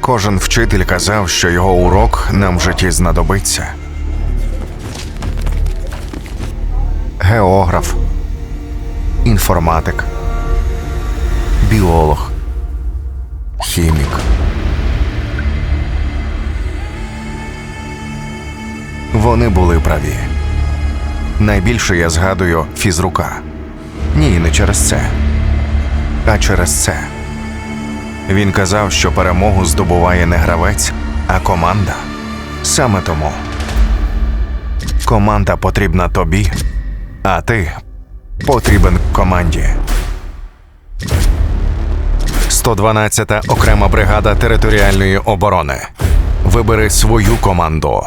Кожен вчитель казав, що його урок нам в житті знадобиться. Географ, інформатик, біолог, хімік. Вони були праві. Найбільше я згадую фізрука. Ні, не через це, а через це. Він казав, що перемогу здобуває не гравець, а команда. Саме тому команда потрібна тобі, а ти потрібен команді. 112-та окрема бригада територіальної оборони. Вибери свою команду.